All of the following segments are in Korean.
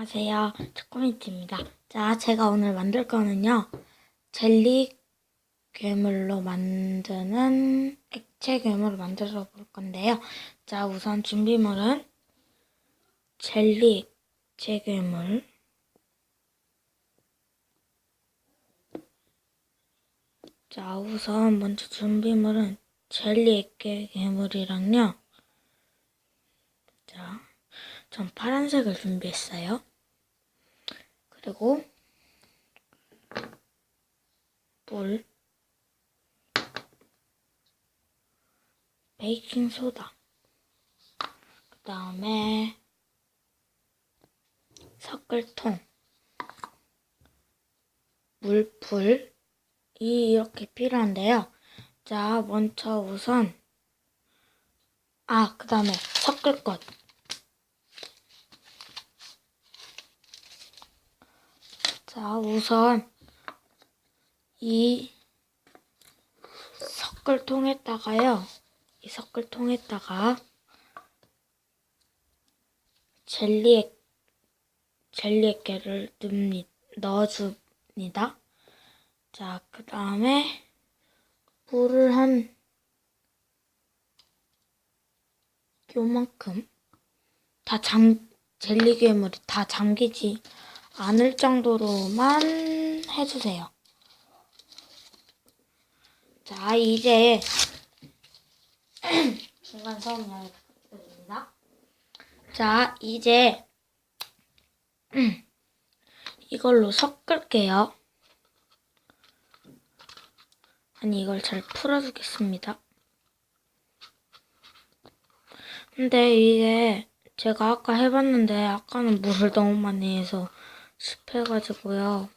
안녕하세요. 초코미트입니다. 자, 제가 오늘 만들 거는요. 젤리 괴물로 만드는 액체 괴물을 만들어 볼 건데요. 자, 우선 준비물은 젤리 액체 괴물, 자, 우선 먼저 준비물은 젤리 액체 괴물이랑요. 자, 전 파란색을 준비했어요. 그리고 물, 베이킹 소다, 그 다음에 섞을 통, 물풀이 이렇게 필요한데요. 자, 먼저 우선 아, 그 다음에 섞을 것. 자, 우선 이 섞을통에다가요. 이 섞을통에다가 젤리 젤리 액계를 넣습니, 넣어줍니다. 자, 그 다음에 물을 한 요만큼 다 잠, 젤리 괴물이 다 잠기지 않을 정도로만 해주세요. 자, 이제 중간 소음량이 부탁드립니다. 자, 이제 이걸로 섞을게요. 아니, 이걸 잘 풀어주겠습니다. 근데 이게 제가 아까 해봤는데 아까는 물을 너무 많이 해서 습해가지고요.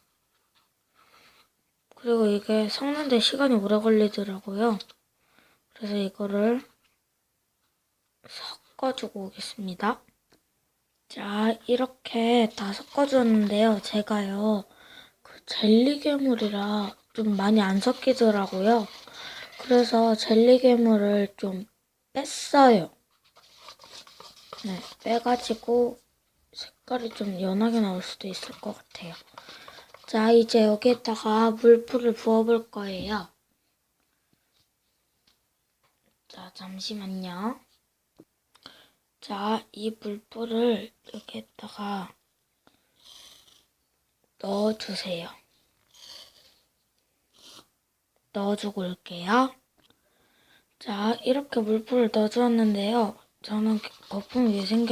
그리고 이게 섞는데 시간이 오래 걸리더라고요. 그래서 이거를 섞어주고 오겠습니다. 자, 이렇게 다 섞어주었는데요. 제가요, 그 젤리 괴물이라 좀 많이 안 섞이더라고요. 그래서 젤리 괴물을 좀 뺐어요. 네, 빼가지고 색깔이 좀 연하게 나올 수도 있을 것 같아요. 자, 이제 여기에다가 물풀을 부어볼 거예요. 자, 잠시만요. 자, 이 물풀을 여기에다가 넣어주세요. 넣어주고 올게요. 자, 이렇게 물풀을 넣어주었는데요. 저는 거품이 왜생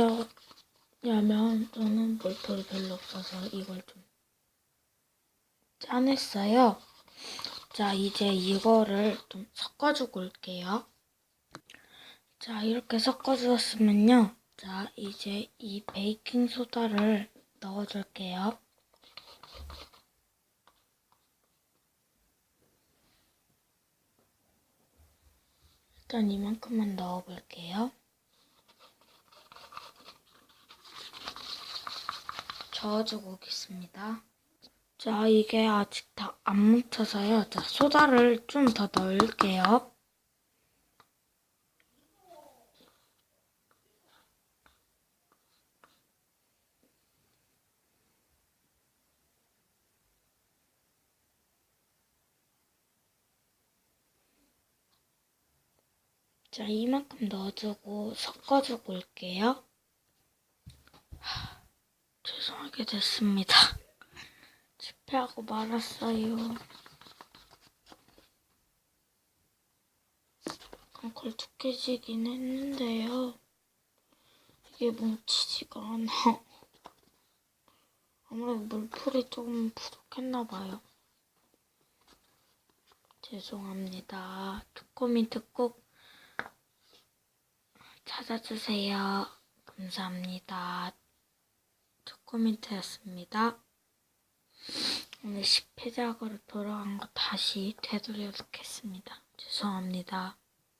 겼냐면 저는 물풀이 별로 없어서 이걸 좀 짜냈어요. 자, 이제 이거를 좀 섞어주고 올게요. 자, 이렇게 섞어주었으면요. 자, 이제 이 베이킹 소다를 넣어줄게요. 일단 이만큼만 넣어볼게요. 저어주고 오겠습니다. 자, 이게 아직 다 안 뭉쳐서요. 자, 소다를 좀 더 넣을게요. 자, 이만큼 넣어주고 섞어주고 올게요. 하, 죄송하게 됐습니다. 실패하고 말았어요. 약간 걸쭉해지긴 했는데요. 이게 뭉치지가 않아. 아무래도 물풀이 조금 부족했나 봐요. 죄송합니다. 초코민트 꼭 찾아주세요. 감사합니다. 초코민트였습니다. 오늘 10회작으로 돌아간 거 다시 되돌려 놓겠습니다. 죄송합니다.